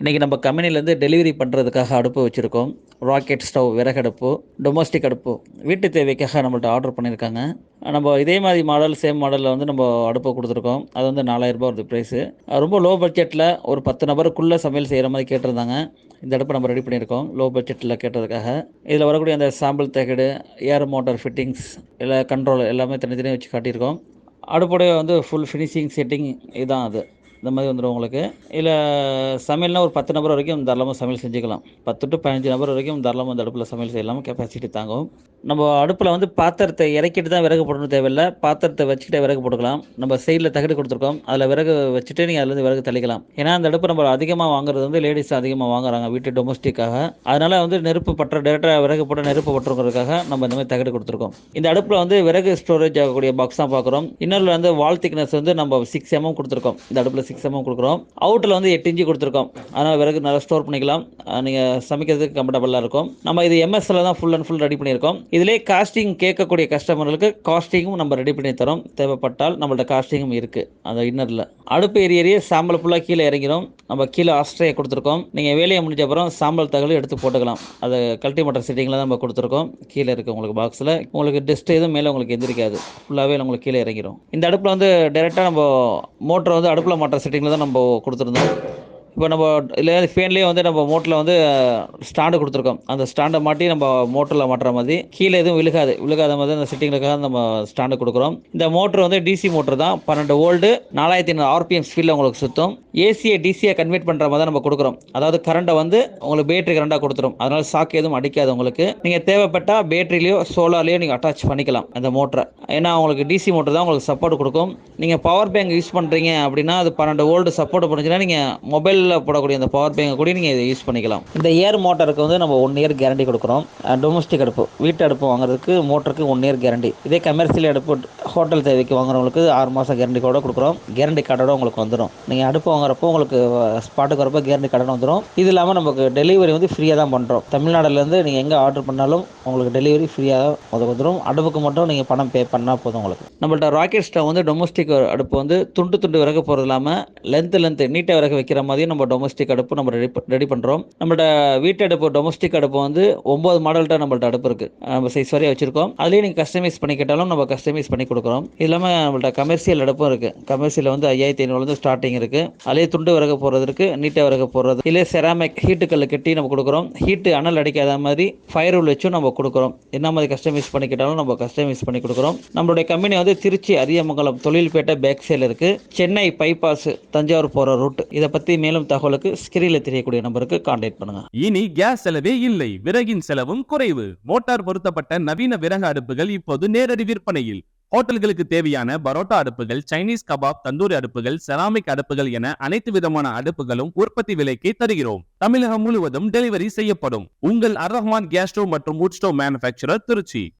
இன்றைக்கி நம்ம கம்பெனிலேருந்து டெலிவரி பண்ணுறதுக்காக அடுப்பு வச்சுருக்கோம். ராக்கெட் ஸ்டவ் விறகடுப்பு டொமஸ்டிக் அடுப்பு. வீட்டு தேவைக்காக நம்மள்ட்ட ஆர்டர் பண்ணியிருக்காங்க. நம்ம இதே மாதிரி மாடல் சேம் மாடலில் வந்து நம்ம அடுப்பை கொடுத்துருக்கோம். அது வந்து நாலாயிரரூபா வருது ப்ரைஸு ரொம்ப லோ பட்ஜெட்டில் ஒரு பத்து நபருக்குள்ளே சமையல் செய்கிற மாதிரி கேட்டிருந்தாங்க. இந்த அடுப்பை நம்ம ரெடி பண்ணியிருக்கோம் லோ பட்ஜெட்டில் கேட்டதுக்காக. இதில் வரக்கூடிய அந்த சாம்பிள் தகடு ஏர் மோட்டார் ஃபிட்டிங்ஸ் இல்லை கண்ட்ரோல் எல்லாமே தனித்தனியாக வச்சு காட்டியிருக்கோம். அடுப்புடைய வந்து ஃபுல் ஃபினிஷிங் செட்டிங் இதுதான் அது. இந்த மாதிரி வந்துடும் உங்களுக்கு. இல்லை சமையல்னால் ஒரு பத்து நபர் வரைக்கும் தாராளமாக சமையல் செஞ்சுக்கலாம். பத்து டு பதினஞ்சு நபர் வரைக்கும் தாராளமாக அந்த அடுப்பில் சமையல் செய்யலாம் கெப்பாசிட்டி தாங்கும். நம்ம அடுப்பில் வந்து பாத்திரத்தை இறக்கிட்டு தான் விறகு போடணும் தேவையில்லை. பாத்திரத்தை வச்சுக்கிட்டே விறகு போட்டுக்கலாம். நம்ம சைடில் தகடு கொடுத்துருக்கோம். அதில் விறகு வச்சுட்டு நீங்கள் அதுலேருந்து விறகு தள்ளிக்கலாம். ஏன்னா அந்த அடுப்பு நம்ம அதிகமாக வாங்குறது வந்து லேடிஸ் அதிகமாக வாங்குறாங்க வீட்டு டொமஸ்டிக்காக அதனால் வந்து நெருப்பு பற்ற டேரெக்டாக விறகு போட்டு நெருப்பு பட்டுறதுக்காக நம்ம இந்த மாதிரி தகடு கொடுத்துருக்கோம். இந்த அடுப்பில் வந்து விறகு ஸ்டோரேஜ் ஆகக்கூடிய பாக்ஸ் தான் பார்க்குறோம் இன்னொரு வந்து வால் திக்னஸ் வந்து நம்ம சிக்ஸ் எம்எம் கொடுத்துருக்கோம். இந்த அடுப்பில் சிக்ஸ் எம்எம் கொடுக்குறோம் அவுட்டில் வந்து எட்டு இன்ச்சு கொடுத்துருக்கோம். அதனால் விறகு நல்லா ஸ்டோர் பண்ணிக்கலாம். நீங்கள் சமைக்கிறதுக்கு கம்ஃபர்டபுளாக இருக்கும். நம்ம இது எம்எஸ்ல தான் ஃபுல் அண்ட் ஃபுல் ரெடி பண்ணியிருக்கோம். இதிலே காஸ்டிங் கேட்கக்கூடிய கஸ்டமர்களுக்கு காஸ்டிங்கும் நம்ம ரெடி பண்ணி தரோம். தேவைப்பட்டால் நம்மள்ட்ட காஸ்டிங்கும் இருக்குது அந்த இன்னரில் அடுப்பு ஏறி சாம்பல் ஃபுல்லாக கீழே இறங்கிடும் நம்ம கீழே ஆஸ்ட்ரேயை கொடுத்துருக்கோம். நீங்கள் வேலையை முடிஞ்ச அப்புறம் சாம்பல் தகவல் எடுத்து போட்டுக்கலாம். அது கல்ட்டி மோட்டர் செட்டிங்கில் தான் நம்ம கொடுத்துருக்கோம். கீழே இருக்குது உங்களுக்கு பாக்ஸில் உங்களுக்கு டெஸ்ட் எதுவும் மேலே உங்களுக்கு எந்திரிக்காது. ஃபுல்லாகவே உங்களுக்கு கீழே இறங்கிடும் இந்த அடுப்பில் வந்து டேரெக்டாக நம்ம மோட்டர் வந்து அடுப்பில் மோட்டர் செட்டிங்கில் தான் நம்ம கொடுத்துருந்தோம். இப்போ நம்ம இல்லை ஃபேன்லேயே வந்து நம்ம மோட்டரில் வந்து ஸ்டாண்டு கொடுத்துருக்கோம். அந்த ஸ்டாண்டை மாட்டி நம்ம மோட்டரில் மாட்டுற மாதிரி. கீழே எதுவும் விழுகாது. விழுகாத மாதிரி அந்த செட்டிங்களுக்காக நம்ம ஸ்டாண்டு கொடுக்குறோம். இந்த மோட்டர் வந்து டிசி மோட்டர் தான். பன்னெண்டு வோல்டு நாலாயிரத்தி ஐநூறு ஆர்பிஎம் ஸ்பீடில் உங்களுக்கு சுத்தம். ஏசியை டிசியை கன்வெர்ட் பண்ணுற மாதிரி தான் நம்ம கொடுக்குறோம். அதாவது கரண்ட்டை வந்து உங்களுக்கு பேட்டரி கரண்டாக கொடுத்துரும். அதனால ஷாக் எதுவும் அடிக்காது உங்களுக்கு. நீங்கள் தேவைப்பட்டால் பேட்டரிலையோ சோலார்லையோ நீங்கள் அட்டாச் பண்ணிக்கலாம் அந்த மோட்டரை. ஏன்னா உங்களுக்கு டிசி மோட்டர் தான் உங்களுக்கு சப்போர்ட் கொடுக்கும். நீங்கள் பவர் பேங்க் யூஸ் பண்ணுறீங்க அப்படின்னா அது பன்னெண்டு வோல்டு சப்போர்ட் பண்ணுச்சுன்னா நீங்கள் மொபைல் மொபைலில் போடக்கூடிய இந்த பவர் பேங்கை கூட நீங்கள் இதை யூஸ் பண்ணிக்கலாம். இந்த ஏர் மோட்டருக்கு வந்து நம்ம ஒன் இயர் கேரண்டி கொடுக்குறோம். டொமஸ்டிக் அடுப்பு வீட்டு அடுப்பு வாங்குறதுக்கு மோட்டருக்கு ஒன் இயர் கேரண்டி இதே கமர்ஷியல் அடுப்பு ஹோட்டல் தேவைக்கு வாங்குறவங்களுக்கு ஆறு மாதம் கேரண்டி கூட கொடுக்குறோம். கேரண்டி கார்டோட உங்களுக்கு வந்துடும் நீங்கள் அடுப்பு வாங்குறப்போ உங்களுக்கு ஸ்பாட்டுக்கு வரப்போ கேரண்டி கார்டு வந்துடும் இது இல்லாமல் நமக்கு டெலிவரி வந்து ஃப்ரீயாக தான் பண்ணுறோம் தமிழ்நாடுலேருந்து நீங்கள் எங்கே ஆர்டர் பண்ணாலும் உங்களுக்கு டெலிவரி ஃப்ரீயாக தான் வந்துடும் அடுப்புக்கு மட்டும் நீங்கள் பணம் பே பண்ணால் போதும் உங்களுக்கு. நம்மள்ட்ட ராக்கெட் ஸ்டவ் வந்து டொமஸ்டிக் அடுப்பு வந்து துண்டு துண்டு விறகு போகிறது இல்லாமல் லென்த்து லென்த்து நீட்டாக விறகு வைக்கிற நம்ம டொமஸ்டிக் அடுப்பு நம்ம ரெடி ரெடி பண்ணுறோம் நம்மள்ட்ட வீட்டு அடுப்பு டொமஸ்டிக் அடுப்பு வந்து ஒம்பது மாடல்கிட்ட நம்மள்ட்ட அடுப்பு இருக்குது நம்ம சைஸ் வரையும் வச்சுருக்கோம். அதுலேயும் நீங்கள் கஸ்டமைஸ் பண்ணி கேட்டாலும் நம்ம கஸ்டமைஸ் பண்ணி கொடுக்குறோம். இது இல்லாமல் நம்மள்ட்ட கமர்ஷியல் அடுப்பும் இருக்குது கமர்ஷியலில் வந்து ஐயாயிரத்தி ஐநூறுலேருந்து ஸ்டார்டிங் இருக்குது அதுலேயே துண்டு விறகு போடுறதுக்கு நீட்டாக விறகு போடுறது. இல்லை செராமிக் ஹீட்டுக்கல் கட்டி நம்ம கொடுக்குறோம். ஹீட்டு அனல் அடிக்காத மாதிரி ஃபயர் ரூல் வச்சும் நம்ம கொடுக்குறோம். என்ன மாதிரி கஸ்டமைஸ் பண்ணிக்கிட்டாலும் நம்ம கஸ்டமைஸ் பண்ணி கொடுக்குறோம். நம்மளுடைய கம்பெனி வந்து திருச்சி அரியமங்கலம் தொழில்பேட்டை பேக் சைடில் இருக்குது சென்னை பைபாஸ் தஞ்சாவூர் போகிற ரூட் இதை பற்றி மேலும் தகவலுக்கு ஸ்கிரீனில் தெரியக்கூடிய நம்பருக்கு கான்டாக்ட் பண்ணுங்க. இனி கேஸ் செலவே இல்லை. விறகின் செலவும் குறைவு. மோட்டார் பொருத்தப்பட்ட நவீன விறகு அடுப்புகள் இப்போது நேரடி விற்பனையில். ஹோட்டல்களுக்கு தேவையான பரோட்டா அடுப்புகள் சைனீஸ் கபாப் தந்தூரி அடுப்புகள் செராமிக் அடுப்புகள் என அனைத்து விதமான அடுப்புகளும் உற்பத்தி விலைக்கு தருகிறோம். தமிழகம் முழுவதும் டெலிவரி செய்யப்படும். உங்கள் அர் ரஹ்மான் கேஸ் ஸ்டோவ் மற்றும் வுட் ஸ்டோவ் மேனுபேக்சரர் திருச்சி.